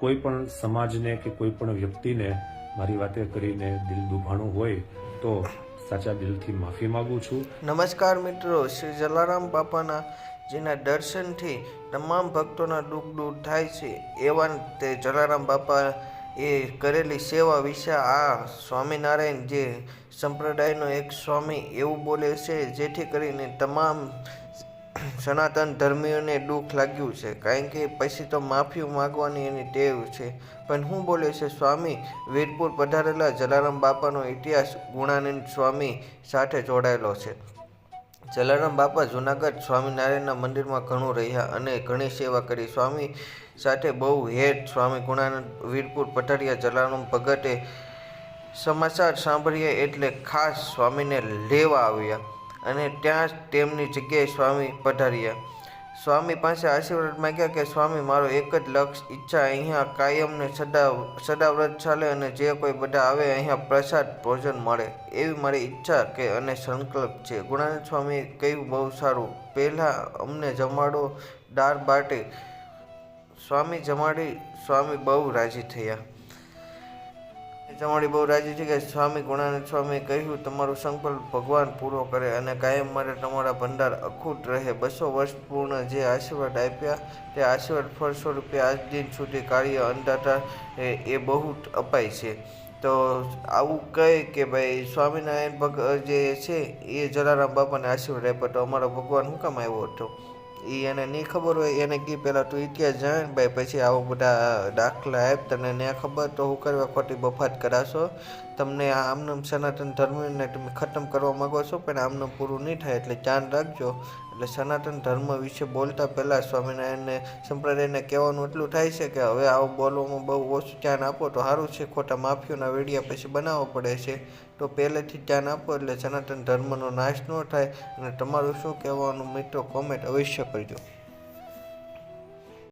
કોઈ પણ સમાજને કે કોઈ પણ વ્યક્તિને મારી વાતે કરીને દિલ દુભાણું હોય તો સાચા દિલથી માફી માગું છું. નમસ્કાર મિત્રો, શ્રી જલારામ બાપાના, જેના દર્શનથી તમામ ભક્તોના દુઃખ દૂર થાય છે, એવા તે જલારામ બાપા એ કરેલી સેવા વિશે આ સ્વામિનારાયણ જે સંપ્રદાયનો એક સ્વામી એવું બોલે છે, જેથી કરીને તમામ સનાતન ધર્મીઓને દુઃખ લાગ્યું છે, કારણ કે પછી તો માફી માગવાની એની ટેવ છે. પણ હું બોલે છે, સ્વામી, વીરપુર પધારેલા જલારામ બાપાનો ઇતિહાસ ગુણાનંદ સ્વામી સાથે જોડાયેલો છે. જલારામ બાપા જુનાગઢ સ્વામિનારાયણના મંદિરમાં ઘણું રહ્યા અને ઘણી સેવા કરી. સ્વામી સાથે બહુ હેઠ સ્વામી ગુણાનંદ વીરપુર પઠારિયા જલારામ ભગતે સમાચાર સાંભળ્યા એટલે ખાસ સ્વામીને લેવા આવ્યા. અને ત્યાં જ તેમની જગ્યાએ સ્વામી પધાર્યા. સ્વામી પાસે આશીર્વાદ માંગ્યા કે, સ્વામી, મારો એક જ લક્ષ ઈચ્છા અહીંયા કાયમને સદા સદાવ્રત ચાલે અને જે કોઈ બધા આવે અહીંયા પ્રસાદ ભોજન મળે. એવી મારી ઈચ્છા કે અને સંકલ્પ છે. ગુણાનંદ સ્વામીએ કહ્યું, બહુ સારું. પહેલાં અમને જમાડો દાળ બાટી. સ્વામી જમાડી, સ્વામી બહુ રાજી થયા. જમાડી બહુ રાજી થઈ ગયા સ્વામી ગુણાનંદ સ્વામીએ કહ્યું, તમારો સંકલ્પ ભગવાન પૂરો કરે અને કાયમ માટે તમારા ભંડાર અખૂટ રહે. બસો વર્ષ પૂર્ણ જે આશીર્વાદ આપ્યા, તે આશીર્વાદ ફળ સ્વરૂપે આજ દિન સુધી કાર્ય અંદાતા એ બહુ અપાય છે. તો આવું કહે કે ભાઈ, સ્વામિનારાયણ ભગ, જે છે, એ જલારામ બાપાને આશીર્વાદ આપ્યો તો અમારો ભગવાન હું કામ આવ્યો હતો? એ એને નહીં ખબર હોય, એને કી પહેલાં તું ઇતિહાસ જાણ ભાઈ, પછી આવો બધા દાખલા આપ તને ન ખબર, તો હું કરવા ખોટી બફાત કરાશો તમને આ આમનામ સનાતન ધર્મને તમે ખતમ કરવા માગો છો, પણ આમનું પૂરું નહીં થાય, એટલે ધ્યાન રાખજો. એટલે સનાતન ધર્મ વિશે બોલતા પહેલાં સ્વામિનારાયણને, સંપ્રદાયને કહેવાનું એટલું થાય છે કે હવે આવું બોલવામાં બહુ ઓછું ધ્યાન આપો તો સારું છે. ખોટા માફીઓના વેડિયા પછી બનાવવા પડે છે. તો પહેલેથી ધ્યાન આપો એટલે સનાતન ધર્મનો નાશ ન થાય. અને તમારું શું કહેવાનું મિત્રો કોમેન્ટ અવશ્ય કરજો.